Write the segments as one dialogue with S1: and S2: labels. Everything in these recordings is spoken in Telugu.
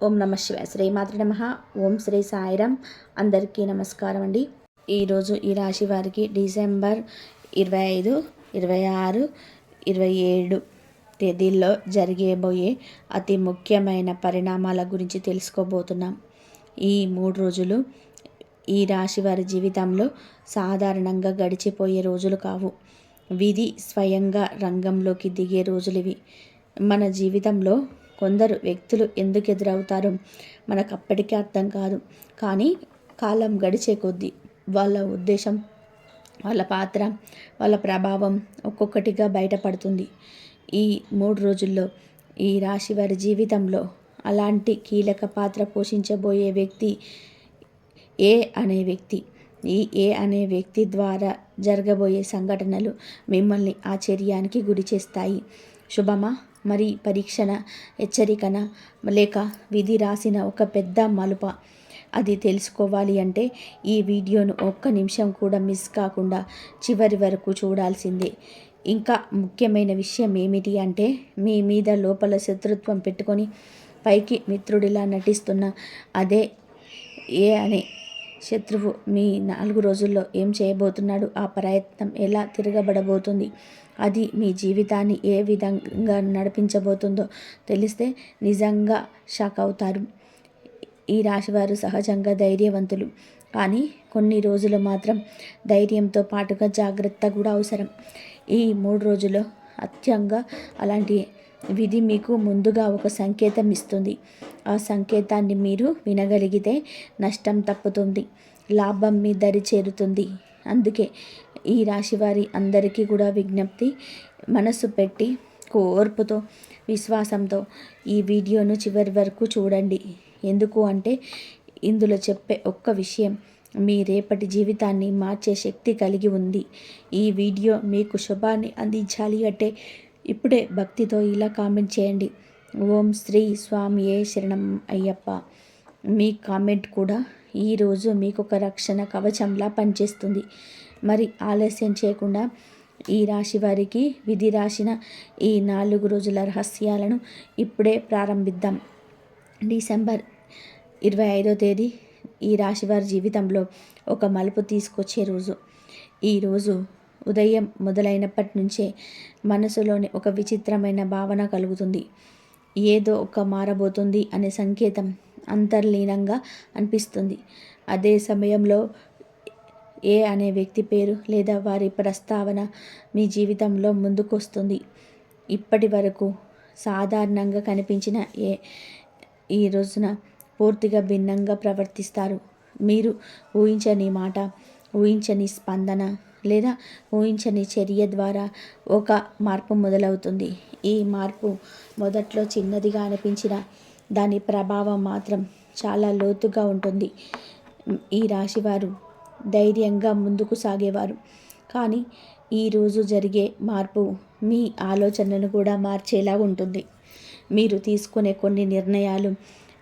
S1: ఓం నమ శివాయ. శ్రీమాతృ నమ. ఓం శ్రీ సాయిరామ్. అందరికీ నమస్కారం అండి. ఈరోజు ఈ రాశి వారికి డిసెంబర్ ఇరవై ఐదు ఇరవై ఆరు ఇరవై ఏడు తేదీల్లో జరిగేబోయే అతి ముఖ్యమైన పరిణామాల గురించి తెలుసుకోబోతున్నాం. ఈ మూడు రోజులు ఈ రాశి వారి జీవితంలో సాధారణంగా గడిచిపోయే రోజులు కావు. విధి స్వయంగా రంగంలోకి దిగే రోజులు ఇవి మన జీవితంలో కొందరు వ్యక్తులు ఎందుకు ఎదురవుతారో మనకు అప్పటికే అర్థం కాదు. కానీ కాలం గడిచే కొద్దీ వాళ్ళ ఉద్దేశం వాళ్ళ పాత్ర వాళ్ళ ప్రభావం ఒక్కొక్కటిగా బయటపడుతుంది. ఈ మూడు రోజుల్లో ఈ రాశి వారి జీవితంలో అలాంటి కీలక పాత్ర పోషించబోయే వ్యక్తి ఏ అనే వ్యక్తి ఈ ఏ అనే వ్యక్తి ద్వారా జరగబోయే సంఘటనలు మిమ్మల్ని ఆశ్చర్యానికి గురి చేస్తాయి శుభమా? మరి పరీక్షణ హెచ్చరికన లేక విధి రాసిన ఒక పెద్ద మలుప అది తెలుసుకోవాలి అంటే ఈ వీడియోను ఒక్క నిమిషం కూడా మిస్ కాకుండా చివరి వరకు చూడాల్సిందే. ఇంకా ముఖ్యమైన విషయం ఏమిటి అంటే మీ మీద లోపల శత్రుత్వం పెట్టుకొని పైకి మిత్రుడిలా నటిస్తున్న అదే ఏ అనే శత్రువు మీ నాలుగు రోజుల్లో ఏం చేయబోతున్నాడు? ఆ ప్రయత్నం ఎలా తిరగబడబోతుంది? అది మీ జీవితాన్ని ఏ విధంగా నడిపించబోతుందో తెలిస్తే నిజంగా షాక్ అవుతారు. ఈ రాశివారు సహజంగా ధైర్యవంతులు. కానీ కొన్ని రోజులు మాత్రం ధైర్యంతో పాటుగా జాగ్రత్త కూడా అవసరం. ఈ మూడు రోజుల్లో అత్యంగా అలాంటి విధి మీకు ముందుగా ఒక సంకేతం ఇస్తుంది. ఆ సంకేతాన్ని మీరు వినగలిగితే నష్టం తప్పుతుంది. లాభం మీ దరి చేరుతుంది. అందుకే ఈ రాశి వారి అందరికీ కూడా విజ్ఞప్తి మనసు పెట్టి కోర్పుతో విశ్వాసంతో ఈ వీడియోను చివరి వరకు చూడండి. ఎందుకు అంటే ఇందులో చెప్పే ఒక్క విషయం మీ రేపటి జీవితాన్ని మార్చే శక్తి కలిగి ఉంది. ఈ వీడియో మీకు శుభాన్ని అందించాలి అంటే ఇప్పుడే భక్తితో ఇలా కామెంట్ చేయండి. ఓం శ్రీ స్వామి ఏ శరణం అయ్యప్ప. మీ కామెంట్ కూడా ఈరోజు మీకు ఒక రక్షణ కవచంలా పనిచేస్తుంది. మరి ఆలస్యం చేయకుండా ఈ రాశి వారికి విధి రాసిన ఈ నాలుగు రోజుల రహస్యాలను ఇప్పుడే ప్రారంభిద్దాం. డిసెంబర్ ఇరవై ఐదో తేదీ ఈ రాశి వారి జీవితంలో ఒక మలుపు తీసుకొచ్చే రోజు. ఈరోజు ఉదయం మొదలైనప్పటి నుంచే మనసులోని ఒక విచిత్రమైన భావన కలుగుతుంది. ఏదో ఒక మారబోతుంది అనే సంకేతం అంతర్లీనంగా అనిపిస్తుంది. అదే సమయంలో ఏ అనే వ్యక్తి పేరు లేదా వారి ప్రస్తావన మీ జీవితంలో ముందుకొస్తుంది. ఇప్పటి వరకు సాధారణంగా కనిపించిన ఏ ఈ రోజున పూర్తిగా భిన్నంగా ప్రవర్తిస్తారు. మీరు ఊహించని మాట ఊహించని స్పందన లేదా ఊహించని చర్య ద్వారా ఒక మార్పు మొదలవుతుంది. ఈ మార్పు మొదట్లో చిన్నదిగా అనిపించిన దాని ప్రభావం మాత్రం చాలా లోతుగా ఉంటుంది. ఈ రాశివారు ధైర్యంగా ముందుకు సాగేవారు. కానీ ఈరోజు జరిగే మార్పు మీ ఆలోచనను కూడా మార్చేలా ఉంటుంది. మీరు తీసుకునే కొన్ని నిర్ణయాలు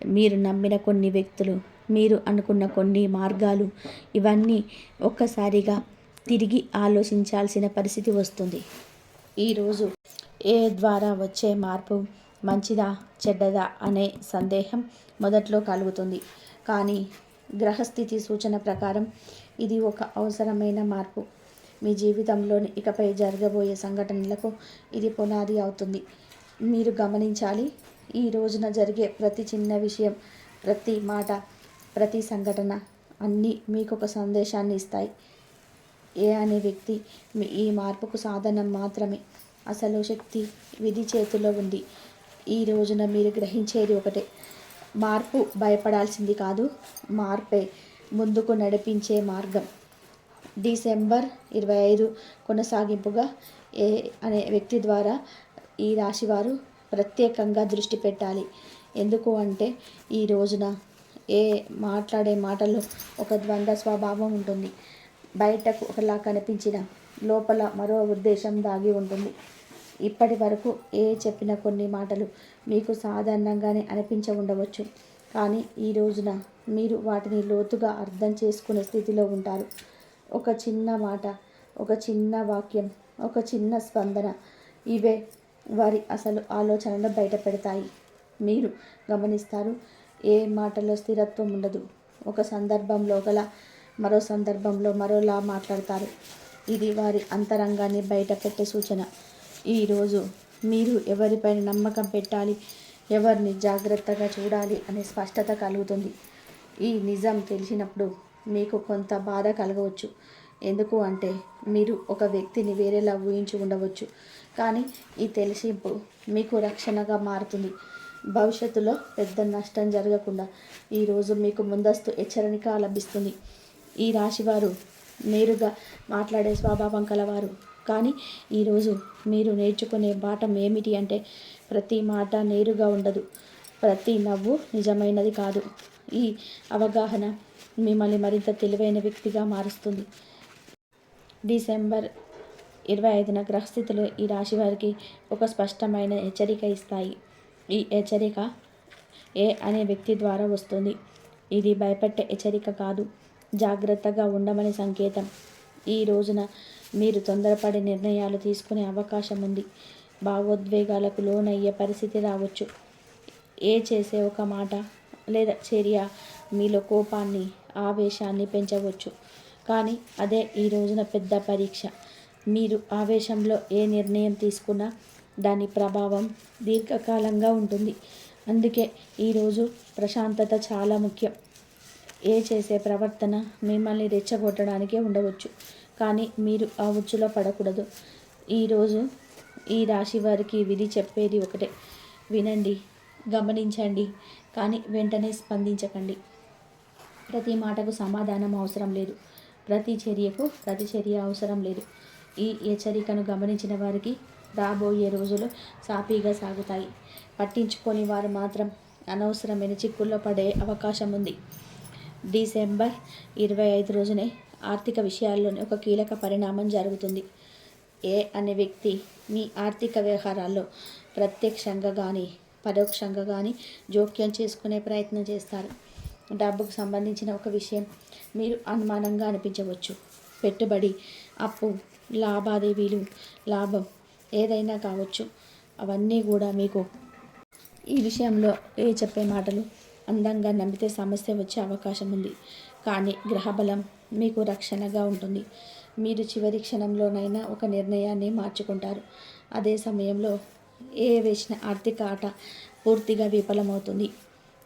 S1: మీరు నమ్మిన కొన్ని వ్యక్తులు మీరు అనుకున్న కొన్ని మార్గాలు ఇవన్నీ ఒక్కసారిగా తిరిగి ఆలోచించాల్సిన పరిస్థితి వస్తుంది. ఈరోజు ఏ ద్వారా వచ్చే మార్పు మంచిదా చెడ్డదా అనే సందేహం మొదట్లో కలుగుతుంది. కానీ గ్రహస్థితి సూచన ప్రకారం ఇది ఒక అవసరమైన మార్పు. మీ జీవితంలోని ఇకపై జరగబోయే సంఘటనలకు ఇది పునాది అవుతుంది. మీరు గమనించాలి ఈ రోజున జరిగే ప్రతి చిన్న విషయం ప్రతి మాట ప్రతి సంఘటన అన్నీ మీకు ఒక సందేశాన్ని ఇస్తాయి. ఏ అనే వ్యక్తి ఈ మార్పుకు సాధనం మాత్రమే. అసలు శక్తి విధి చేతిలో ఉంది. ఈ రోజున మీరు గ్రహించేది ఒకటే. మార్పు భయపడాల్సింది కాదు మార్పే. ముందుకు నడిపించే మార్గం. డిసెంబర్ ఇరవై ఐదు కొనసాగింపుగా ఏ అనే వ్యక్తి ద్వారా ఈ రాశివారు ప్రత్యేకంగా దృష్టి పెట్టాలి. ఎందుకు అంటే ఈ రోజున ఏ మాట్లాడే మాటల్లో ఒక ద్వంద్వ స్వభావం ఉంటుంది. బయటకు ఒకలా కనిపించిన లోపల మరో ఉద్దేశం దాగి ఉంటుంది. ఇప్పటి వరకు ఏ చెప్పిన కొన్ని మాటలు మీకు సాధారణంగానే అనిపించ ఉండవచ్చు. కానీ ఈ రోజున మీరు వాటిని లోతుగా అర్థం చేసుకునే స్థితిలో ఉంటారు. ఒక చిన్న మాట ఒక చిన్న వాక్యం ఒక చిన్న స్పందన ఇవే వారి అసలు ఆలోచనలు బయటపెడతాయి. మీరు గమనిస్తారు ఏ మాటలో స్థిరత్వం ఉండదు. ఒక సందర్భంలో గల మరో సందర్భంలో మరోలా మాట్లాడతారు. ఇది వారి అంతరంగాన్ని బయటపెట్టే సూచన. ఈరోజు మీరు ఎవరిపైన నమ్మకం పెట్టాలి? ఎవరిని జాగ్రత్తగా చూడాలి అనే స్పష్టత కలుగుతుంది. ఈ నిజం తెలిసినప్పుడు మీకు కొంత బాధ కలగవచ్చు. ఎందుకు అంటే మీరు ఒక వ్యక్తిని వేరేలా ఊహించి ఉండవచ్చు. కానీ ఈ తెలిసింపు మీకు రక్షణగా మారుతుంది. భవిష్యత్తులో పెద్ద నష్టం జరగకుండా ఈరోజు మీకు ముందస్తు హెచ్చరిక లభిస్తుంది. ఈ రాశివారు నేరుగా మాట్లాడే స్వభావం కలవారు. కానీ ఈరోజు మీరు నేర్చుకునే పాఠం ఏమిటి అంటే ప్రతి మాట నేరుగా ఉండదు. ప్రతి నవ్వు నిజమైనది కాదు. ఈ అవగాహన మిమ్మల్ని మరింత తెలివైన వ్యక్తిగా మారుస్తుంది. డిసెంబర్ ఇరవై ఐదున గ్రహస్థితులు ఈ రాశి వారికి ఒక స్పష్టమైన హెచ్చరిక ఇస్తాయి. ఈ హెచ్చరిక ఏ అనే వ్యక్తి ద్వారా వస్తుంది. ఇది భయపెట్టే హెచ్చరిక కాదు. జాగ్రత్తగా ఉండమని సంకేతం. ఈ రోజున మీరు తొందరపడి నిర్ణయాలు తీసుకునే అవకాశం ఉంది. భావోద్వేగాలకు లోనయ్యే పరిస్థితి రావచ్చు. ఏ చేసే ఒక మాట లేదా చర్య మీలో కోపాన్ని ఆవేశాన్ని పెంచవచ్చు. కానీ అదే ఈ రోజున పెద్ద పరీక్ష. మీరు ఆవేశంలో ఏ నిర్ణయం తీసుకున్నా దాని ప్రభావం దీర్ఘకాలంగా ఉంటుంది. అందుకే ఈరోజు ప్రశాంతత చాలా ముఖ్యం. ఏ చేసే ప్రవర్తన మిమ్మల్ని రెచ్చగొట్టడానికే ఉండవచ్చు. కానీ మీరు ఆ ఉచ్చులో పడకూడదు. ఈరోజు ఈ రాశి వారికి విధి చెప్పేది ఒకటే. వినండి గమనించండి కానీ వెంటనే స్పందించకండి. ప్రతి మాటకు సమాధానం అవసరం లేదు. ప్రతి చర్యకు ప్రతి చర్య అవసరం లేదు. ఈ హెచ్చరికను గమనించిన వారికి రాబోయే రోజులు సాఫీగా సాగుతాయి. పట్టించుకొని వారు మాత్రం అనవసరమైన చిక్కుల్లో పడే అవకాశం ఉంది. డిసెంబర్ ఇరవై ఐదు రోజునే ఆర్థిక విషయాల్లోనే ఒక కీలక పరిణామం జరుగుతుంది. ఏ అనే వ్యక్తి మీ ఆర్థిక వ్యవహారాల్లో ప్రత్యక్షంగా కానీ పరోక్షంగా కానీ జోక్యం చేసుకునే ప్రయత్నం చేస్తారు. డబ్బుకు సంబంధించిన ఒక విషయం మీరు అనుమానంగా అనిపించవచ్చు. పెట్టుబడి అప్పు లాభాదేవీలు లాభం ఏదైనా కావచ్చు. అవన్నీ కూడా మీకు ఈ విషయంలో ఏ చెప్పే మాటలు అందంగా నమ్మితే సమస్య వచ్చే అవకాశం ఉంది. కానీ గ్రహబలం మీకు రక్షణగా ఉంటుంది. మీరు చివరి క్షణంలోనైనా ఒక నిర్ణయాన్ని మార్చుకుంటారు. అదే సమయంలో ఏ వేసిన ఆర్థిక ఆట పూర్తిగా విఫలమవుతుంది.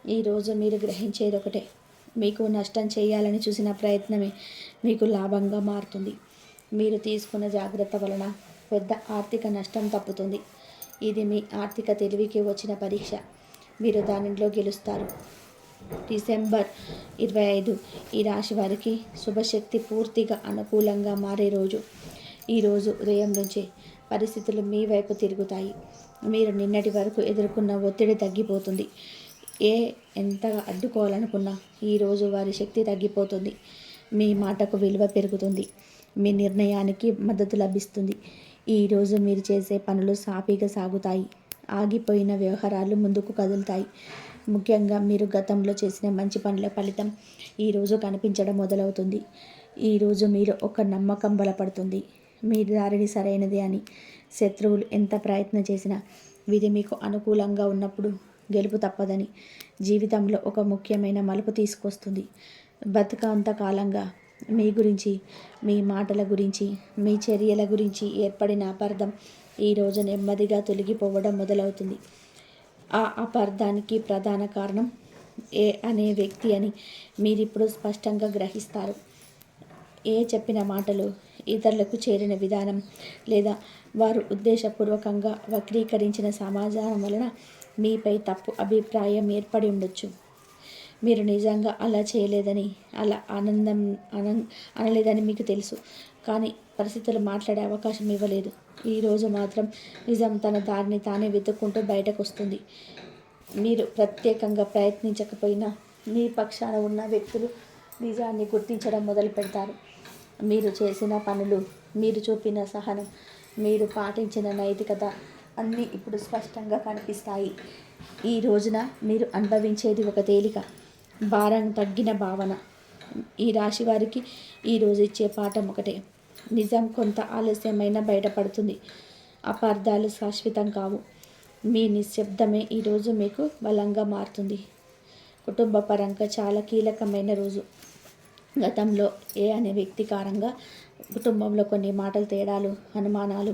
S1: ఈరోజు మీరు గ్రహించేది ఒకటే. మీకు నష్టం చేయాలని చూసిన ప్రయత్నమే మీకు లాభంగా మారుతుంది. మీరు తీసుకున్న జాగ్రత్త వలన పెద్ద ఆర్థిక నష్టం తప్పుతుంది. ఇది మీ ఆర్థిక తెలివికి వచ్చిన పరీక్ష. మీరు దానిలో గెలుస్తారు. డిసెంబర్ ఇరవై ఐదు ఈ రాశి వారికి శుభశక్తి పూర్తిగా అనుకూలంగా మారే రోజు. ఈరోజు ఉదయం నుంచి పరిస్థితులు మీ వైపు తిరుగుతాయి. మీరు నిన్నటి వరకు ఎదుర్కొన్న ఒత్తిడి తగ్గిపోతుంది. ఏ ఎంతగా అడ్డుకోవాలనుకున్నా ఈరోజు వారి శక్తి తగ్గిపోతుంది. మీ మాటకు విలువ పెరుగుతుంది. మీ నిర్ణయానికి మద్దతు లభిస్తుంది. ఈరోజు మీరు చేసే పనులు సాఫీగా సాగుతాయి. ఆగిపోయిన వ్యవహారాలు ముందుకు కదులుతాయి. ముఖ్యంగా మీరు గతంలో చేసిన మంచి పనుల ఫలితం ఈరోజు కనిపించడం మొదలవుతుంది. ఈరోజు మీరు ఒక నమ్మకం బలపడుతుంది. మీ దారిని సరైనది అని శత్రువులు ఎంత ప్రయత్నం చేసినా విధి మీకు అనుకూలంగా ఉన్నప్పుడు గెలుపు తప్పదని జీవితంలో ఒక ముఖ్యమైన మలుపు తీసుకొస్తుంది. బతుక కాలంగా మీ గురించి మీ మాటల గురించి మీ చర్యల గురించి ఏర్పడిన అపార్థం ఈరోజు నెమ్మదిగా తొలగిపోవడం మొదలవుతుంది. ఆ అపార్థానికి ప్రధాన కారణం ఏ అనే వ్యక్తి అని మీరిప్పుడు స్పష్టంగా గ్రహిస్తారు. ఏ చెప్పిన మాటలు ఇతరులకు చేరిన విధానం లేదా వారు ఉద్దేశపూర్వకంగా వక్రీకరించిన సమాచారం వలన మీపై తప్పు అభిప్రాయం ఏర్పడి ఉండొచ్చు. మీరు నిజంగా అలా చేయలేదని అలా ఆనందం అన అనలేదని మీకు తెలుసు. కానీ పరిస్థితులు మాట్లాడే అవకాశం ఇవ్వలేదు. ఈరోజు మాత్రం నిజం తన దారిని తానే వెతుక్కుంటూ బయటకు వస్తుంది మీరు ప్రత్యేకంగా ప్రయత్నించకపోయినా మీ పక్షాన ఉన్న వ్యక్తులు నిజాన్ని గుర్తించడం మొదలు పెడతారు. మీరు చేసిన పనులు మీరు చూపిన సహనం మీరు పాటించిన నైతికత అన్నీ ఇప్పుడు స్పష్టంగా కనిపిస్తాయి. ఈ రోజున మీరు అనుభవించేది ఒక తేలిక భారం తగ్గిన భావన. ఈ రాశి వారికి ఈరోజు ఇచ్చే పాఠం ఒకటే. నిజం కొంత ఆలస్యమైన బయటపడుతుంది. అపార్థాలు శాశ్వతం కావు. మీ నిశ్శబ్దమే ఈరోజు మీకు బలంగా మారుతుంది. కుటుంబ పరంగా చాలా కీలకమైన రోజు. గతంలో ఏ అనే వ్యక్తి కారంగా కుటుంబంలో కొన్ని మాటల తేడాలు అనుమానాలు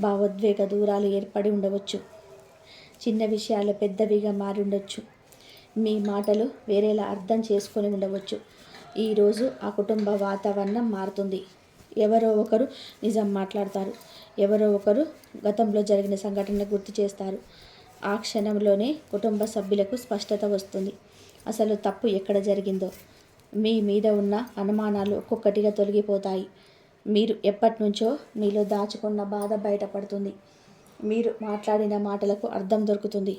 S1: భావోద్వేగ దూరాలు ఏర్పడి ఉండవచ్చు. చిన్న విషయాలు పెద్దవిగా మారి ఉండొచ్చు. మీ మాటలు వేరేలా అర్థం చేసుకొని ఉండవచ్చు. ఈరోజు ఆ కుటుంబ వాతావరణం మారుతుంది. ఎవరో ఒకరు నిజం మాట్లాడతారు. ఎవరో ఒకరు గతంలో జరిగిన సంఘటన గుర్తు చేస్తారు. ఆ క్షణంలోనే కుటుంబ సభ్యులకు స్పష్టత వస్తుంది. అసలు తప్పు ఎక్కడ జరిగిందో. మీ మీద ఉన్న అనుమానాలు ఒక్కొక్కటిగా తొలగిపోతాయి. మీరు ఎప్పటి నుంచో మీలో దాచుకున్న బాధ బయటపడుతుంది. మీరు మాట్లాడిన మాటలకు అర్థం దొరుకుతుంది.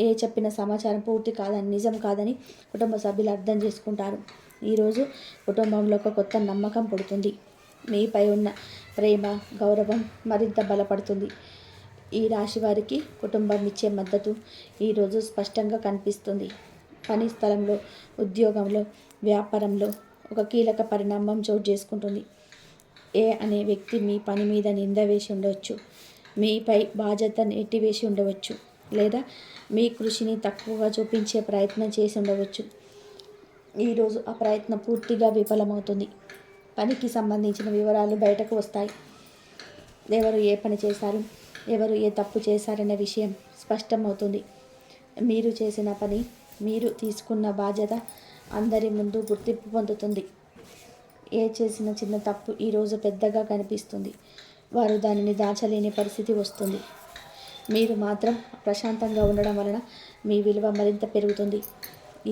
S1: ఏ చెప్పిన సమాచారం పూర్తి కాదని నిజం కాదని కుటుంబ సభ్యులు అర్థం చేసుకుంటారు. ఈరోజు కుటుంబంలో ఒక కొత్త నమ్మకం పుడుతుంది. మీపై ఉన్న ప్రేమ గౌరవం మరింత బలపడుతుంది. ఈ రాశి వారికి కుటుంబం ఇచ్చే మద్దతు ఈరోజు స్పష్టంగా కనిపిస్తుంది. పని స్థలంలో ఉద్యోగంలో వ్యాపారంలో ఒక కీలక పరిణామం చోటు చేసుకుంటుంది. ఏ అనే వ్యక్తి మీ పని మీద నింద వేసి ఉండవచ్చు. మీపై బాధ్యత నెట్టివేసి ఉండవచ్చు. లేదా మీ కృషిని తక్కువగా చూపించే ప్రయత్నం చేసి ఉండవచ్చు. ఈరోజు ఆ ప్రయత్నం పూర్తిగా విఫలమవుతుంది. పనికి సంబంధించిన వివరాలు బయటకు వస్తాయి. ఎవరు ఏ పని చేశారు? ఎవరు ఏ తప్పు చేశారనే విషయం స్పష్టమవుతుంది. మీరు చేసిన పని మీరు తీసుకున్న బాధ్యత అందరి ముందు గుర్తింపు పొందుతుంది. ఏ చేసిన చిన్న తప్పు ఈరోజు పెద్దగా కనిపిస్తుంది. వారు దానిని దాచలేని పరిస్థితి వస్తుంది. మీరు మాత్రం ప్రశాంతంగా ఉండడం వలన మీ విలువ మరింత పెరుగుతుంది.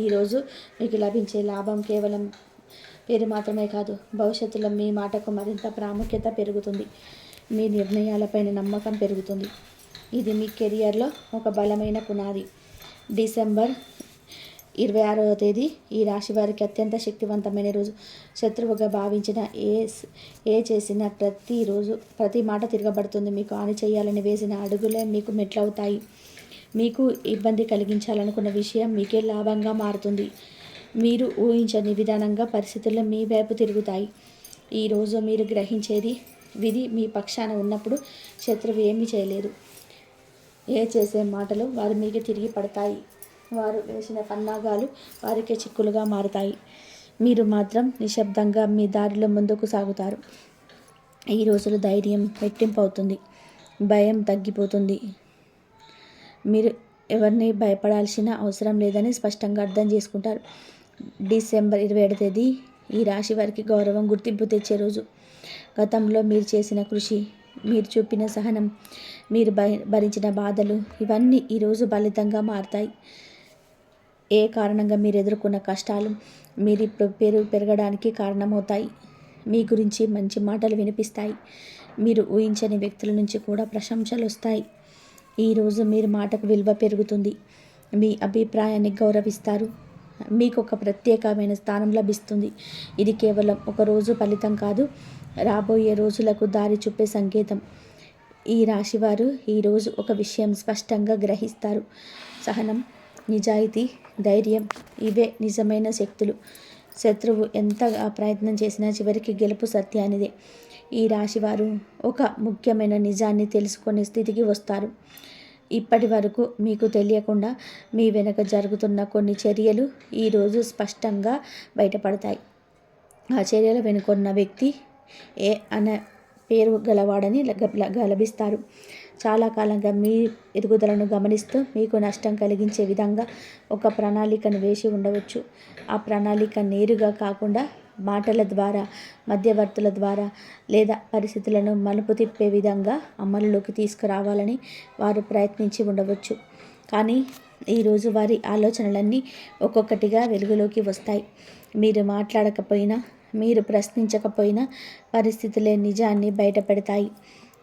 S1: ఈరోజు మీకు లభించే లాభం కేవలం పేరు మాత్రమే కాదు భవిష్యత్తులో మీ మాటకు మరింత ప్రాముఖ్యత పెరుగుతుంది. మీ నిర్ణయాలపైన నమ్మకం పెరుగుతుంది. ఇది మీ కెరియర్లో ఒక బలమైన పునాది. డిసెంబర్ ఇరవై ఆరవ తేదీ ఈ రాశి వారికి అత్యంత శక్తివంతమైన రోజు. శత్రువుగా భావించిన ఏ ఏ చేసిన ప్రతిరోజు ప్రతి మాట తిరగబడుతుంది. మీకు హాని చేయాలని వేసిన అడుగులే మీకు మెట్లవుతాయి. మీకు ఇబ్బంది కలిగించాలనుకున్న విషయం మీకే లాభంగా మారుతుంది. మీరు ఊహించని విధానంగా పరిస్థితుల్లో మీ వైపు తిరుగుతాయి. ఈరోజు మీరు గ్రహించేది విధి మీ పక్షాన ఉన్నప్పుడు శత్రువు ఏమీ చేయలేదు. ఏ చేసే మాటలు వారి మీకు తిరిగి పడతాయి. వారు వేసిన పన్నాగాలు వారికే చిక్కులుగా మారుతాయి. మీరు మాత్రం నిశ్శబ్దంగా మీ దారిలో ముందుకు సాగుతారు. ఈ రోజులు ధైర్యం రెట్టింపు అవుతుంది. భయం తగ్గిపోతుంది. మీరు ఎవరిని భయపడాల్సిన అవసరం లేదని స్పష్టంగా అర్థం చేసుకుంటారు. డిసెంబర్ ఇరవై ఏడు తేదీ ఈ రాశి వారికి గౌరవం గుర్తింపు తెచ్చే రోజు. గతంలో మీరు చేసిన కృషి మీరు చూపిన సహనం మీరు భరించిన బాధలు ఇవన్నీ ఈరోజు ఫలితంగా మారుతాయి. ఏ కారణంగా మీరు ఎదుర్కొన్న కష్టాలు మీరు ఇప్పుడు పేరు పెరగడానికి కారణమవుతాయి. మీ గురించి మంచి మాటలు వినిపిస్తాయి. మీరు ఊహించని వ్యక్తుల నుంచి కూడా ప్రశంసలు వస్తాయి. ఈరోజు మీరు మాటకు విలువ పెరుగుతుంది. మీ అభిప్రాయాన్ని గౌరవిస్తారు. మీకు ఒక ప్రత్యేకమైన స్థానం లభిస్తుంది. ఇది కేవలం ఒక రోజు ఫలితం కాదు రాబోయే రోజులకు దారి చూపే సంకేతం. ఈ రాశివారు ఈరోజు ఒక విషయం స్పష్టంగా గ్రహిస్తారు. సహనం నిజాయితీ ధైర్యం ఇవే నిజమైన శక్తులు. శత్రువు ఎంతగా ప్రయత్నం చేసినా చివరికి గెలుపు సత్యానిదే. ఈ రాశివారు ఒక ముఖ్యమైన నిజాన్ని తెలుసుకునే స్థితికి వస్తారు. ఇప్పటి వరకు మీకు తెలియకుండా మీ వెనక జరుగుతున్న కొన్ని చర్యలు ఈరోజు స్పష్టంగా బయటపడతాయి. ఆ చర్యల వెనుకొన్న వ్యక్తి ఏ అనే పేరు గలవాడని గలభిస్తారు. చాలా కాలంగా మీ ఎదుగుదలను గమనిస్తూ మీకు నష్టం కలిగించే విధంగా ఒక ప్రణాళికను వేసి ఉండవచ్చు. ఆ ప్రణాళిక నేరుగా కాకుండా మాటల ద్వారా మధ్యవర్తుల ద్వారా లేదా పరిస్థితులను మలుపు తిప్పే విధంగా అమలులోకి తీసుకురావాలని వారు ప్రయత్నించి ఉండవచ్చు. కానీ ఈరోజు వారి ఆలోచనలన్నీ ఒక్కొక్కటిగా వెలుగులోకి వస్తాయి. మీరు మాట్లాడకపోయినా మీరు ప్రశ్నించకపోయినా పరిస్థితులే నిజాన్ని బయటపెడతాయి.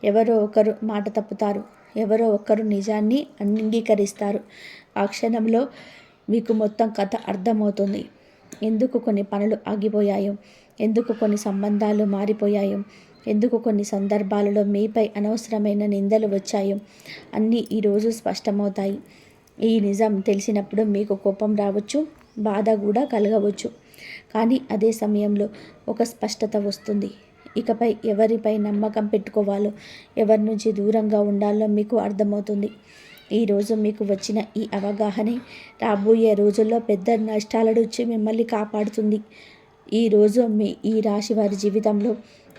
S1: ఎవరో ఒకరు మాట తప్పుతారు ఎవరో ఒకరు నిజాన్ని అంగీకరిస్తారు. ఆ క్షణంలో మీకు మొత్తం కథ అర్థమవుతుంది. ఎందుకు కొన్ని పనులు ఆగిపోయాయో? ఎందుకు కొన్ని సంబంధాలు మారిపోయాయో? ఎందుకు కొన్ని సందర్భాలలో మీపై అనవసరమైన నిందలు వచ్చాయో? అన్నీ ఈరోజు స్పష్టమవుతాయి. ఈ నిజం తెలిసినప్పుడు మీకు కోపం రావచ్చు బాధ కూడా కలగవచ్చు. కానీ అదే సమయంలో ఒక స్పష్టత వస్తుంది. ఇకపై ఎవరిపై నమ్మకం పెట్టుకోవాలో ఎవరి నుంచి దూరంగా ఉండాలో మీకు అర్థమవుతుంది. ఈరోజు మీకు వచ్చిన ఈ అవగాహన రాబోయే రోజుల్లో పెద్ద నష్టాల నుంచి మిమ్మల్ని కాపాడుతుంది. ఈరోజు మీ ఈ రాశి వారి జీవితంలో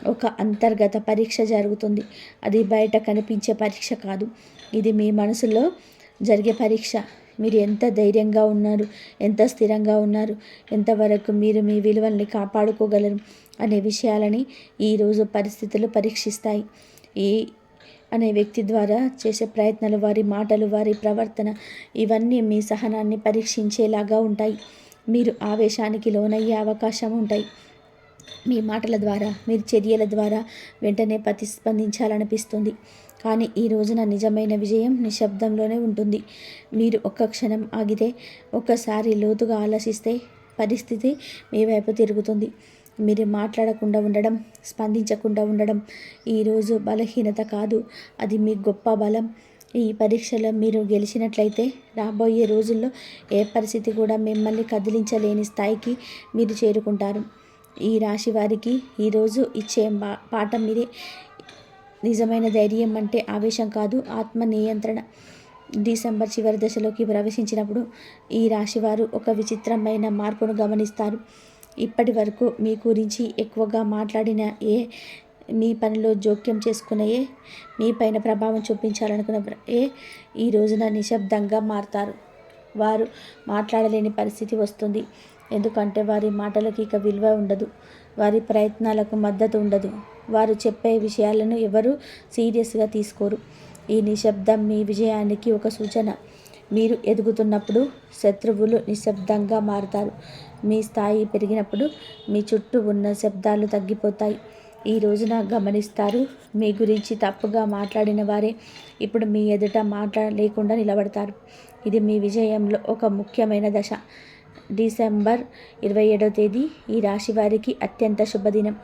S1: ఒక అంతర్గత పరీక్ష జరుగుతుంది. అది బయట కనిపించే పరీక్ష కాదు. ఇది మీ మనసులో జరిగే పరీక్ష. మీరు ఎంత ధైర్యంగా ఉన్నారు ఎంత స్థిరంగా ఉన్నారు ఎంతవరకు మీరు మీ విలువల్ని కాపాడుకోగలరు అనే విషయాలని ఈరోజు పరిస్థితులు పరీక్షిస్తాయి. ఈ అనే వ్యక్తి ద్వారా చేసే ప్రయత్నాలు వారి మాటలు వారి ప్రవర్తన ఇవన్నీ మీ సహనాన్ని పరీక్షించేలాగా ఉంటాయి. మీరు ఆవేశానికి లోనయ్యే అవకాశం ఉంటాయి. మీ మాటల ద్వారా మీరు చర్యల ద్వారా వెంటనే ప్రతిస్పందించాలనిపిస్తుంది. కానీ ఈ రోజున నిజమైన విజయం నిశ్శబ్దంలోనే ఉంటుంది. మీరు ఒక్క క్షణం ఆగితే ఒక్కసారి లోతుగా ఆలోచిస్తే పరిస్థితి మీ వైపు తిరుగుతుంది. మీరు మాట్లాడకుండా ఉండడం స్పందించకుండా ఉండడం ఈరోజు బలహీనత కాదు. అది మీ గొప్ప బలం. ఈ పరీక్షలో మీరు గెలిచినట్లయితే రాబోయే రోజుల్లో ఏ పరిస్థితి కూడా మిమ్మల్ని కదిలించలేని స్థాయికి మీరు చేరుకుంటారు. ఈ రాశి వారికి ఈరోజు ఇచ్చే పాఠం మీరే నిజమైన ధైర్యం అంటే ఆవేశం కాదు ఆత్మ నియంత్రణ డిసెంబర్ చివరి దశలోకి ప్రవేశించినప్పుడు ఈ రాశివారు ఒక విచిత్రమైన మార్పును గమనిస్తారు. ఇప్పటి వరకు మీ గురించి ఎక్కువగా మాట్లాడిన ఏ మీ పనిలో జోక్యం చేసుకునే మీ పైన ప్రభావం చూపించాలనుకున్న ఏ ఈ రోజున నిశ్శబ్దంగా మారతారు. వారు మాట్లాడలేని పరిస్థితి వస్తుంది. ఎందుకంటే వారి మాటలకు ఇక విలువ ఉండదు. వారి ప్రయత్నాలకు మద్దతు ఉండదు. వారు చెప్పే విషయాలను ఎవరు సీరియస్గా తీసుకోరు. ఈ నిశ్శబ్దం మీ విజయానికి ఒక సూచన. మీరు ఎదుగుతున్నప్పుడు శత్రువులు నిశ్శబ్దంగా మారుతారు. మీ స్థాయి పెరిగినప్పుడు మీ చుట్టూ ఉన్న శబ్దాలు తగ్గిపోతాయి. ఈ రోజున గమనిస్తారు మీ గురించి తప్పుగా మాట్లాడిన వారే ఇప్పుడు మీ ఎదుట మాట్లాడలేకుండా నిలబడతారు. ఇది మీ విజయంలో ఒక ముఖ్యమైన దశ. డిసెంబర్ ఇరవై ఏడవ తేదీ ఈ రాశి వారికి అత్యంత శుభదినం.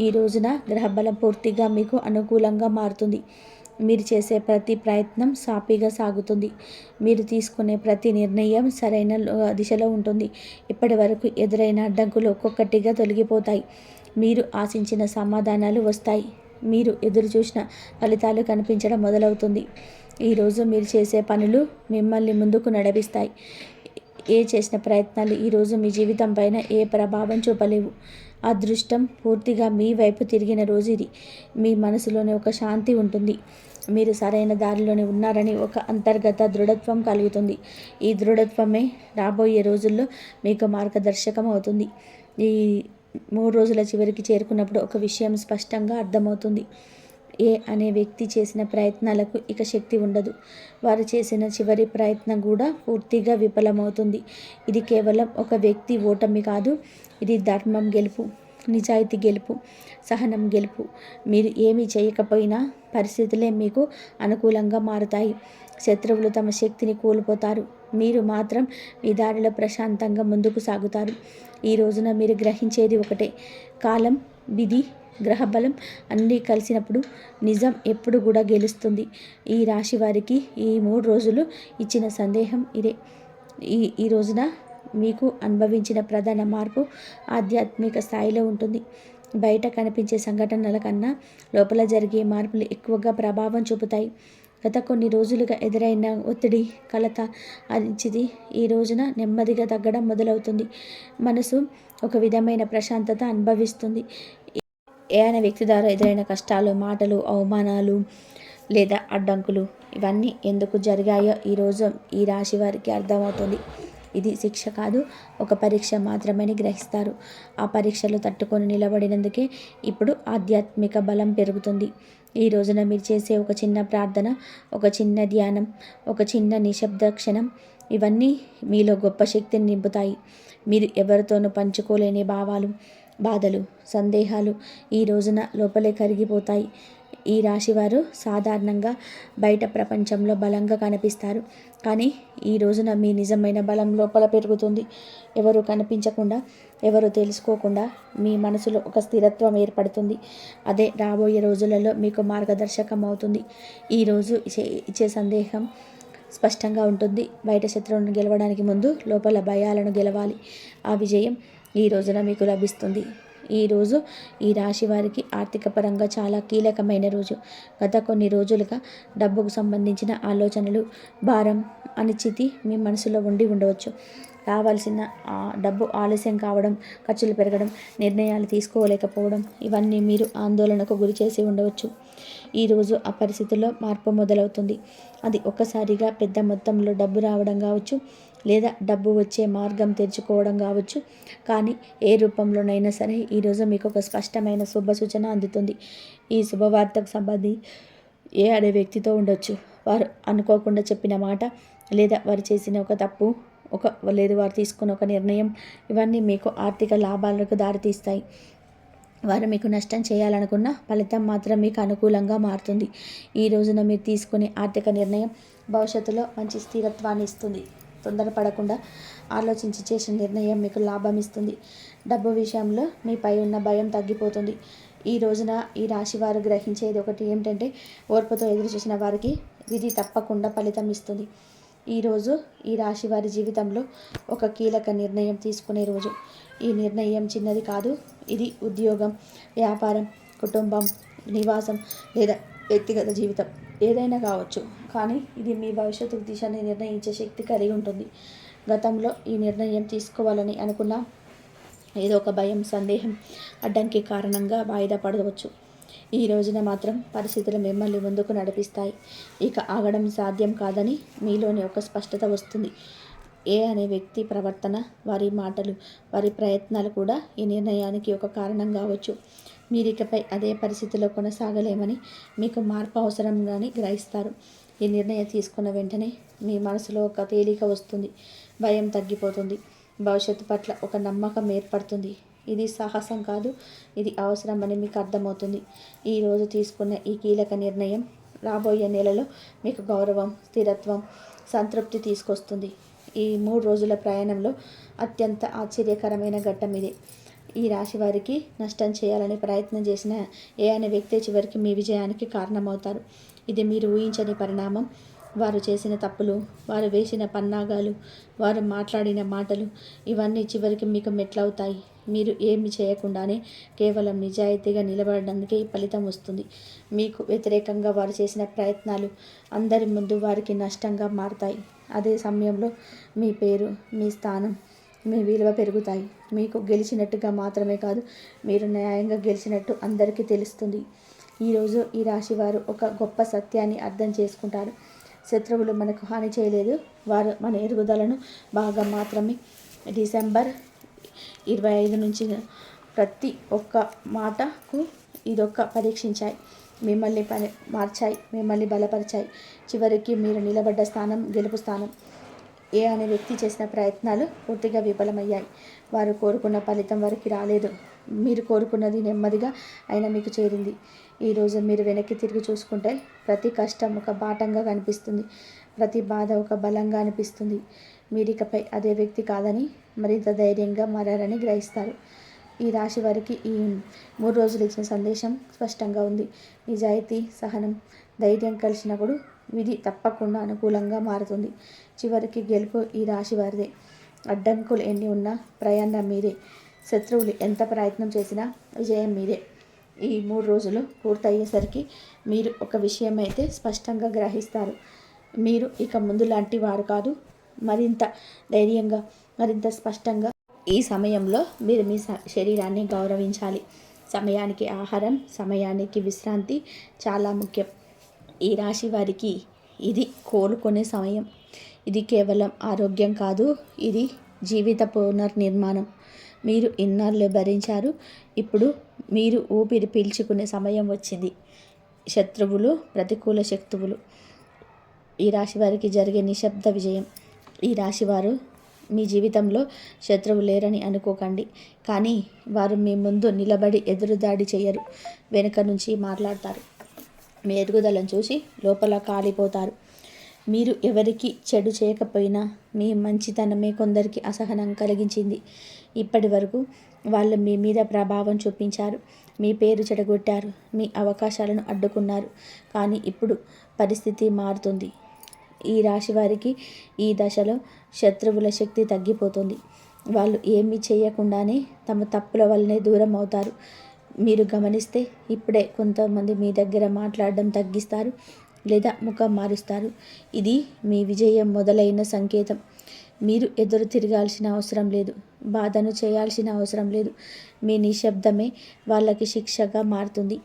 S1: ఈ రోజున గ్రహబలం పూర్తిగా మీకు అనుకూలంగా మారుతుంది. మీరు చేసే ప్రతి ప్రయత్నం సాఫీగా సాగుతుంది. మీరు తీసుకునే ప్రతి నిర్ణయం సరైన దిశలో ఉంటుంది. ఇప్పటి వరకు ఎదురైన అడ్డంకులు ఒక్కొక్కటిగా తొలగిపోతాయి. మీరు ఆశించిన సమాధానాలు వస్తాయి. మీరు ఎదురు చూసిన ఫలితాలు కనిపించడం మొదలవుతుంది. ఈరోజు మీరు చేసే పనులు మిమ్మల్ని ముందుకు నడిపిస్తాయి. ఏ చేసిన ప్రయత్నాలు ఈరోజు మీ జీవితం పైన ఏ ప్రభావం చూపలేవు. అదృష్టం పూర్తిగా మీ వైపు తిరిగిన రోజు ఇది. మీ మనసులోనే ఒక శాంతి ఉంటుంది. మీరు సరైన దారిలోనే ఉన్నారని ఒక అంతర్గత దృఢత్వం కలుగుతుంది. ఈ దృఢత్వమే రాబోయే రోజుల్లో మీకు మార్గదర్శకం అవుతుంది. ఈ మూడు రోజుల చివరికి చేరుకున్నప్పుడు ఒక విషయం స్పష్టంగా అర్థమవుతుంది. ఏ అనే వ్యక్తి చేసిన ప్రయత్నాలకు ఇక శక్తి ఉండదు. వారు చేసిన చివరి ప్రయత్నం కూడా పూర్తిగా విఫలమవుతుంది. ఇది కేవలం ఒక వ్యక్తి ఓటమి కాదు ఇది ధర్మం గెలుపు నిజాయితీ గెలుపు సహనం గెలుపు. మీరు ఏమీ చేయకపోయినా పరిస్థితులే మీకు అనుకూలంగా మారుతాయి. శత్రువులు తమ శక్తిని కోల్పోతారు. మీరు మాత్రం మీ దారిలో ప్రశాంతంగా ముందుకు సాగుతారు. ఈ రోజున మీరు గ్రహించేది ఒకటే. కాలం విధి గ్రహబలం అన్నీ కలిసినప్పుడు నిజం ఎప్పుడు కూడా గెలుస్తుంది. ఈ రాశి వారికి ఈ మూడు రోజులు ఇచ్చిన సందేహం ఇదే. ఈ ఈ రోజున మీకు అనుభవించిన ప్రధాన మార్పు ఆధ్యాత్మిక స్థాయిలో ఉంటుంది. బయట కనిపించే సంఘటనల కన్నా లోపల జరిగే మార్పులు ఎక్కువగా ప్రభావం చూపుతాయి. గత కొన్ని రోజులుగా ఎదురైన ఒత్తిడి కలత అరించిది ఈ రోజున నెమ్మదిగా తగ్గడం మొదలవుతుంది. మనసు ఒక విధమైన ప్రశాంతత అనుభవిస్తుంది. ఏదైనా వ్యక్తి ద్వారా ఎదురైన కష్టాలు మాటలు అవమానాలు లేదా అడ్డంకులు ఇవన్నీ ఎందుకు జరిగాయో ఈరోజు ఈ రాశి వారికి అర్థమవుతుంది. ఇది శిక్ష కాదు ఒక పరీక్ష మాత్రమే గ్రహిస్తారు. ఆ పరీక్షలు తట్టుకొని నిలబడినందుకే ఇప్పుడు ఆధ్యాత్మిక బలం పెరుగుతుంది. ఈ రోజున మీరు చేసే ఒక చిన్న ప్రార్థన ఒక చిన్న ధ్యానం ఒక చిన్న నిశ్శబ్ద క్షణం ఇవన్నీ మీలో గొప్ప శక్తిని నింపుతాయి. మీరు ఎవరితోనూ పంచుకోలేని భావాలు బాధలు సందేహాలు ఈ రోజున లోపలే కరిగిపోతాయి. ఈ రాశివారు సాధారణంగా బయట ప్రపంచంలో బలంగా కనిపిస్తారు. కానీ ఈ రోజున మీ నిజమైన బలం లోపల పెరుగుతుంది. ఎవరు కనిపించకుండా ఎవరు తెలుసుకోకుండా మీ మనసులో ఒక స్థిరత్వం ఏర్పడుతుంది. అదే రాబోయే రోజులలో మీకు మార్గదర్శకం అవుతుంది. ఈరోజు ఇచ్చే ఇచ్చే సందేహం స్పష్టంగా ఉంటుంది. బయట శత్రువులను గెలవడానికి ముందు లోపల భయాలను గెలవాలి. ఆ విజయం ఈ రోజున మీకు లభిస్తుంది. ఈరోజు ఈ రాశి వారికి ఆర్థిక పరంగా చాలా కీలకమైన రోజు. గత కొన్ని రోజులుగా డబ్బుకు సంబంధించిన ఆలోచనలు భారం అనిశ్చితి మీ మనసులో ఉండి ఉండవచ్చు. రావాల్సిన డబ్బు ఆలస్యం కావడం ఖర్చులు పెరగడం నిర్ణయాలు తీసుకోలేకపోవడం ఇవన్నీ మీరు ఆందోళనకు గురి చేసి ఉండవచ్చు. ఈరోజు ఆ పరిస్థితుల్లో మార్పు మొదలవుతుంది. అది ఒక్కసారిగా పెద్ద మొత్తంలో డబ్బు రావడం కావచ్చు లేదా డబ్బు వచ్చే మార్గం తెరుచుకోవడం కావచ్చు. కానీ ఏ రూపంలోనైనా సరే ఈరోజు మీకు ఒక స్పష్టమైన శుభ సూచన అందుతుంది. ఈ శుభవార్తకు సంబంధి ఏ అనే వ్యక్తితో ఉండొచ్చు. వారు అనుకోకుండా చెప్పిన మాట లేదా వారు చేసిన ఒక తప్పు ఒక లేదు వారు తీసుకున్న ఒక నిర్ణయం ఇవన్నీ మీకు ఆర్థిక లాభాలకు దారితీస్తాయి. వారు మీకు నష్టం చేయాలనుకున్న ఫలితం మాత్రం మీకు అనుకూలంగా మారుతుంది. ఈ రోజున మీరు తీసుకునే ఆర్థిక నిర్ణయం భవిష్యత్తులో మంచి స్థిరత్వాన్ని ఇస్తుంది. తొందరపడకుండా ఆలోచించి చేసిన నిర్ణయం మీకు లాభం ఇస్తుంది. డబ్బు విషయంలో మీపై ఉన్న భయం తగ్గిపోతుంది. ఈ రోజున ఈ రాశి వారు గ్రహించేది ఒకటి ఏమిటంటే ఓర్పుతో ఎదురు చూసిన వారికి విధి తప్పకుండా ఫలితం ఇస్తుంది. ఈరోజు ఈ రాశి వారి జీవితంలో ఒక కీలక నిర్ణయం తీసుకునే రోజు. ఈ నిర్ణయం చిన్నది కాదు ఇది ఉద్యోగం వ్యాపారం కుటుంబం నివాసం లేదా వ్యక్తిగత జీవితం ఏదైనా కావచ్చు. కానీ ఇది మీ భవిష్యత్తు దిశని నిర్ణయించే శక్తి కలిగి ఉంటుంది. గతంలో ఈ నిర్ణయం తీసుకోవాలని అనుకున్న ఏదో ఒక భయం సందేహం అడ్డంకి కారణంగా వాయిదా పడవచ్చు. ఈ రోజున మాత్రం పరిస్థితులు మిమ్మల్ని ముందుకు నడిపిస్తాయి. ఇక ఆగడం సాధ్యం కాదని మీలోని ఒక స్పష్టత వస్తుంది. ఏ అనే వ్యక్తి ప్రవర్తన వారి మాటలు వారి ప్రయత్నాలు కూడా ఈ నిర్ణయానికి ఒక కారణం కావచ్చు. మీరు ఇకపై అదే పరిస్థితిలో కొనసాగలేమని మీకు మార్పు అవసరంగాని గ్రహిస్తారు. ఈ నిర్ణయం తీసుకున్న వెంటనే మీ మనసులో ఒక తేలిక వస్తుంది. భయం తగ్గిపోతుంది. భవిష్యత్తు పట్ల ఒక నమ్మకం ఏర్పడుతుంది. ఇది సాహసం కాదు ఇది అవసరం అని మీకు అర్థమవుతుంది. ఈరోజు తీసుకున్న ఈ కీలక నిర్ణయం రాబోయే నెలలో మీకు గౌరవం స్థిరత్వం సంతృప్తి తీసుకొస్తుంది. ఈ మూడు రోజుల ప్రయాణంలో అత్యంత ఆశ్చర్యకరమైన ఘట్టం ఇది. ఈ రాశి వారికి నష్టం చేయాలని ప్రయత్నం చేసిన ఏ అనే వ్యక్తి చివరికి మీ విజయానికి కారణమవుతారు. ఇది మీరు ఊహించని పరిణామం. వారు చేసిన తప్పులు వారు వేసిన పన్నాగాలు వారు మాట్లాడిన మాటలు ఇవన్నీ చివరికి మీకు మెట్లవుతాయి. మీరు ఏమి చేయకుండానే కేవలం నిజాయితీగా నిలబడడానికి ఫలితం వస్తుంది. మీకు వ్యతిరేకంగా వారు చేసిన ప్రయత్నాలు అందరి ముందు వారికి నష్టంగా మారుతాయి. అదే సమయంలో మీ పేరు మీ స్థానం మీ విలువ పెరుగుతాయి. మీకు గెలిచినట్టుగా మాత్రమే కాదు మీరు న్యాయంగా గెలిచినట్టు అందరికీ తెలుస్తుంది. ఈరోజు ఈ రాశి వారు ఒక గొప్ప సత్యాన్ని అర్థం చేసుకుంటారు. శత్రువులు మనకు హాని చేయలేదు. వారు మన ఎదుగుదలను బాగా మాత్రమే. డిసెంబర్ ఇరవై ఐదు నుంచి ప్రతి ఒక్క మాటకు ఇదొక్క పరీక్షించాయి. మిమ్మల్ని పని మార్చాయి. మిమ్మల్ని బలపరిచాయి. చివరికి మీరు నిలబడ్డ స్థానం గెలుపు స్థానం. ఏ అనే వ్యక్తి చేసిన ప్రయత్నాలు పూర్తిగా విఫలమయ్యాయి. వారు కోరుకున్న ఫలితం వారికి రాలేదు. మీరు కోరుకున్నది నెమ్మదిగా అయినా మీకు చేరింది. ఈరోజు మీరు వెనక్కి తిరిగి చూసుకుంటే ప్రతి కష్టం ఒక బాటంగా కనిపిస్తుంది. ప్రతి బాధ ఒక బలంగా అనిపిస్తుంది. మీరికపై అదే వ్యక్తి కాదని మరింత ధైర్యంగా మారారని గ్రహిస్తారు. ఈ రాశి వారికి ఈ మూడు రోజులు ఇచ్చిన సందేశం స్పష్టంగా ఉంది. నిజాయితీ సహనం ధైర్యం కలిసినప్పుడు విధి తప్పకుండా అనుకూలంగా మారుతుంది. చివరికి గెలుపు ఈ రాశి వారిదే. అడ్డంకులు ఎన్ని ఉన్నా ప్రయాణం మీదే. శత్రువులు ఎంత ప్రయత్నం చేసినా విజయం మీదే. ఈ మూడు రోజులు పూర్తయ్యేసరికి మీరు ఒక విషయం అయితే స్పష్టంగా గ్రహిస్తారు. మీరు ఇక ముందు లాంటి వారు కాదు. మరింత ధైర్యంగా మరింత స్పష్టంగా ఈ సమయంలో మీరు మీ శరీరాన్ని గౌరవించాలి. సమయానికి ఆహారం సమయానికి విశ్రాంతి చాలా ముఖ్యం. ఈ రాశి వారికి ఇది కోలుకునే సమయం. ఇది కేవలం ఆరోగ్యం కాదు ఇది జీవిత పునర్నిర్మాణం. మీరు ఇన్నాళ్ళు భరించారు ఇప్పుడు మీరు ఊపిరి పీల్చుకునే సమయం వచ్చింది. శత్రువులు ప్రతికూల శక్తువులు. ఈ రాశి వారికి జరిగే నిశ్శబ్ద విజయం. ఈ రాశివారు మీ జీవితంలో శత్రువు లేరని అనుకోకండి. కానీ వారు మీ ముందు నిలబడి ఎదురుదాడి చేయరు. వెనుక నుంచి మాట్లాడతారు. మీ ఎదుగుదలను చూసి లోపల కాలిపోతారు. మీరు ఎవరికి చెడు చేయకపోయినా మీ మంచితనమే కొందరికి అసహనం కలిగించింది. ఇప్పటి వరకు వాళ్ళు మీ మీద ప్రభావం చూపించారు. మీ పేరు చెడగొట్టారు. మీ అవకాశాలను అడ్డుకున్నారు. కానీ ఇప్పుడు పరిస్థితి మారుతుంది. ఈ రాశి వారికి ఈ దశలో శత్రువుల శక్తి తగ్గిపోతుంది. వాళ్ళు ఏమీ చేయకుండానే తమ తప్పుల వల్లనే దూరం అవుతారు మీరు గమనిస్తే ఇప్పుడే కొంతమంది మీ దగ్గర మాట్లాడడం తగ్గిస్తారు లేదా ముఖం మారుస్తారు. ఇది మీ విజయం మొదలైన సంకేతం. మీరు ఎదురు తిరగాల్సిన అవసరం లేదు. బాధను చేయాల్సిన అవసరం లేదు. మీ నిశ్శబ్దమే వాళ్ళకి శిక్షగా మారుతుంది.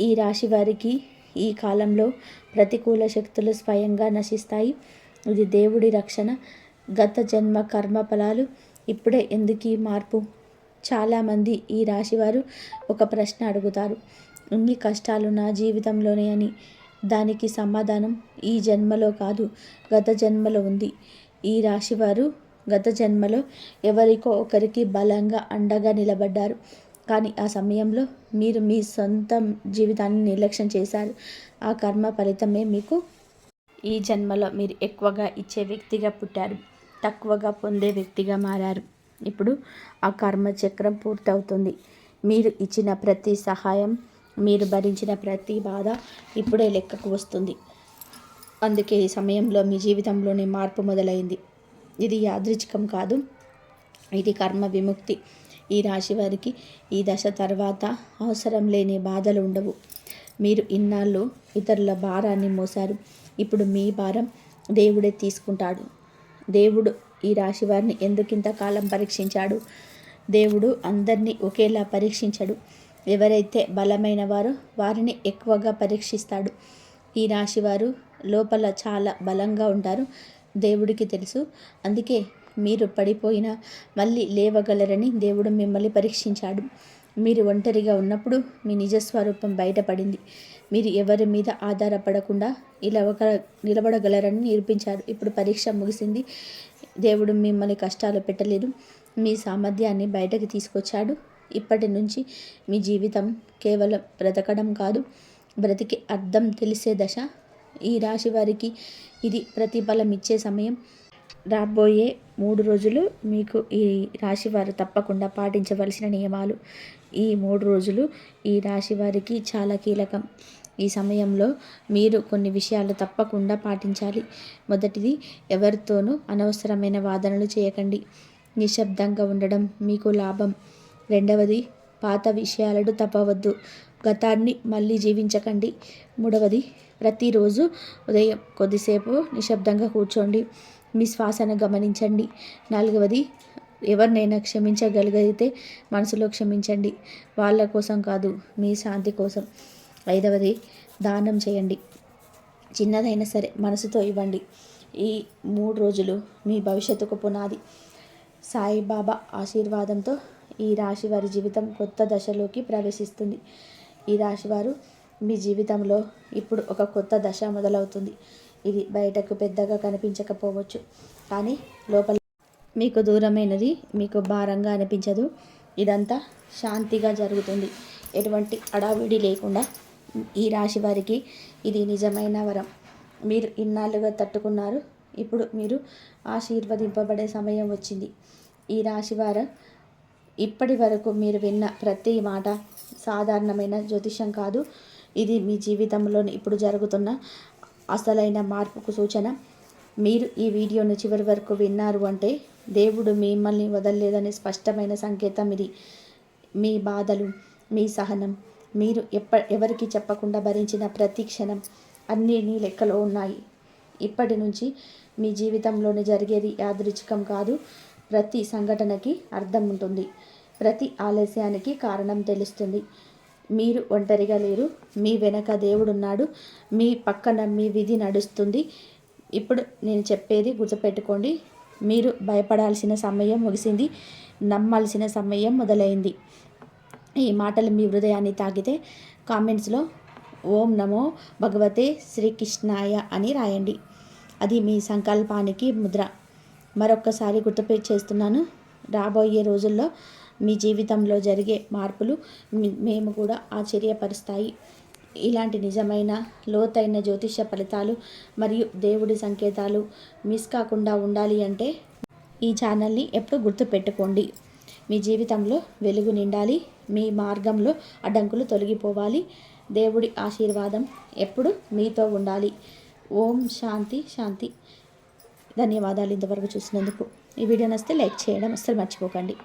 S1: ఈ రాశి వారికి ఈ కాలంలో ప్రతికూల శక్తులు స్వయంగా నశిస్తాయి. ఇది దేవుడి రక్షణ. గత జన్మ కర్మ ఫలాలు ఇప్పుడే ఎందుకు ఈ మార్పు? చాలామంది ఈ రాశివారు ఒక ప్రశ్న అడుగుతారు. ఇన్ని కష్టాలు నా జీవితంలోనే అని. దానికి సమాధానం ఈ జన్మలో కాదు గత జన్మలో ఉంది. ఈ రాశివారు గత జన్మలో ఎవరికో ఒకరికి బలంగా అండగా నిలబడ్డారు. కానీ ఆ సమయంలో మీరు మీ సొంత జీవితాన్ని నిర్లక్ష్యం చేశారు. ఆ కర్మ ఫలితమే మీకు ఈ జన్మలో మీరు ఎక్కువగా ఇచ్చే వ్యక్తిగా పుట్టారు. తక్కువగా పొందే వ్యక్తిగా మారారు. ఇప్పుడు ఆ కర్మచక్రం పూర్తవుతుంది. మీరు ఇచ్చిన ప్రతి సహాయం మీరు భరించిన ప్రతి బాధ ఇప్పుడే లెక్కకు వస్తుంది. అందుకే ఈ సమయంలో మీ జీవితంలోనే మార్పు మొదలైంది. ఇది యాదృచ్ఛికం కాదు. ఇది కర్మ విముక్తి. ఈ రాశి వారికి ఈ దశ తర్వాత అవసరం లేని బాధలు ఉండవు. మీరు ఇన్నాళ్ళు ఇతరుల భారాన్ని మోసారు ఇప్పుడు మీ భారం దేవుడే తీసుకుంటాడు. దేవుడు ఈ రాశి వారిని ఎందుకింత కాలం పరీక్షించాడు? దేవుడు అందరినీ ఒకేలా పరీక్షించడు. ఎవరైతే బలమైన వారో వారిని ఎక్కువగా పరీక్షిస్తాడు. ఈ రాశివారు లోపల చాలా బలంగా ఉంటారు. దేవుడికి తెలుసు. అందుకే మీరు పడిపోయినా మళ్ళీ లేవగలరని దేవుడు మిమ్మల్ని పరీక్షించాడు. మీరు ఒంటరిగా ఉన్నప్పుడు మీ నిజస్వరూపం బయటపడింది. మీరు ఎవరి మీద ఆధారపడకుండా ఇలా ఒక నిలబడగలరని నిరూపించారు. ఇప్పుడు పరీక్ష ముగిసింది. దేవుడు మిమ్మల్ని కష్టాలు పెట్టలేదు. మీ సామర్థ్యాన్ని బయటకు తీసుకొచ్చాడు. ఇప్పటి నుంచి మీ జీవితం కేవలం బ్రతకడం కాదు బ్రతికి అర్థం తెలిసే దశ. ఈ రాశి వారికి ఇది ప్రతిఫలం ఇచ్చే సమయం. రాబోయే మూడు రోజులు మీకు ఈ రాశి వారు తప్పకుండా పాటించవలసిన నియమాలు. ఈ మూడు రోజులు ఈ రాశి వారికి చాలా కీలకం. ఈ సమయంలో మీరు కొన్ని విషయాలు తప్పకుండా పాటించాలి. మొదటిది ఎవరితోనూ అనవసరమైన వాదనలు చేయకండి. నిశ్శబ్దంగా ఉండడం మీకు లాభం. రెండవది పాత విషయాలను తప్పవద్దు. గతాన్ని మళ్ళీ జీవించకండి. మూడవది ప్రతిరోజు ఉదయం కొద్దిసేపు నిశ్శబ్దంగా కూర్చోండి. మీ శ్వాసను గమనించండి. నాలుగవది ఎవరినైనా క్షమించగలిగితే మనసులో క్షమించండి. వాళ్ళ కోసం కాదు మీ శాంతి కోసం. ఐదవది దానం చేయండి. చిన్నదైనా సరే మనసుతో ఇవ్వండి. ఈ మూడు రోజులు మీ భవిష్యత్తుకు పునాది. సాయిబాబా ఆశీర్వాదంతో ఈ రాశి వారి జీవితం కొత్త దశలోకి ప్రవేశిస్తుంది. ఈ రాశివారు మీ జీవితంలో ఇప్పుడు ఒక కొత్త దశ మొదలవుతుంది. ఇది బయటకు పెద్దగా కనిపించకపోవచ్చు. కానీ లోపల మీకు దూరమైనది మీకు భారంగా అనిపించదు. ఇదంతా శాంతిగా జరుగుతుంది. ఎటువంటి అడావిడి లేకుండా ఈ రాశి వారికి ఇది నిజమైన వరం. మీరు ఇన్నాళ్ళుగా తట్టుకున్నారు. ఇప్పుడు మీరు ఆశీర్వదింపబడే సమయం వచ్చింది. ఈ రాశివారు ఇప్పటి వరకు మీరు విన్న ప్రతి మాట సాధారణమైన జ్యోతిషం కాదు. ఇది మీ జీవితంలో ఇప్పుడు జరుగుతున్న అసలైన మార్పుకు సూచన. మీరు ఈ వీడియోను చివరి వరకు విన్నారు అంటే దేవుడు మిమ్మల్ని వదలలేదని స్పష్టమైన సంకేతం ఇది. మీ బాధలు మీ సహనం మీరు ఎప్ప ఎవరికి చెప్పకుండా భరించిన ప్రతి క్షణం అన్నీ నీ లెక్కలో ఉన్నాయి. ఇప్పటి నుంచి మీ జీవితంలోని జరిగేది యాదృచ్ఛికం కాదు ప్రతి సంఘటనకి అర్థం ఉంటుంది. ప్రతి ఆలస్యానికి కారణం తెలుస్తుంది. మీరు ఒంటరిగా లేరు మీ వెనక దేవుడున్నాడు మీ పక్కన మీ విధి నడుస్తుంది. ఇప్పుడు నేను చెప్పేది గుర్తుపెట్టుకోండి. మీరు భయపడాల్సిన సమయం ముగిసింది నమ్మాల్సిన సమయం మొదలైంది. ఈ మాటలు మీ హృదయాన్ని తాకితే కామెంట్స్లో ఓం నమో భగవతే శ్రీకృష్ణాయ అని రాయండి. అది మీ సంకల్పానికి ముద్ర. మరొక్కసారి గుర్తుపే చేస్తున్నాను రాబోయే రోజుల్లో మీ జీవితంలో జరిగే మార్పులు మేము కూడా ఆశ్చర్యపరుస్తాయి. ఇలాంటి నిజమైన లోతైన జ్యోతిష ఫలితాలు మరియు దేవుడి సంకేతాలు మిస్ కాకుండా ఉండాలి అంటే ఈ ఛానల్ని ఎప్పుడు గుర్తుపెట్టుకోండి. మీ జీవితంలో వెలుగు నిండాలి. మీ మార్గంలో అడ్డంకులు తొలగిపోవాలి. దేవుడి ఆశీర్వాదం ఎప్పుడు మీతో ఉండాలి. ఓం శాంతి శాంతి. ధన్యవాదాలు ఇంతవరకు చూసినందుకు. ఈ వీడియో నచ్చితే లైక్ చేయడం అస్సలు మర్చిపోకండి.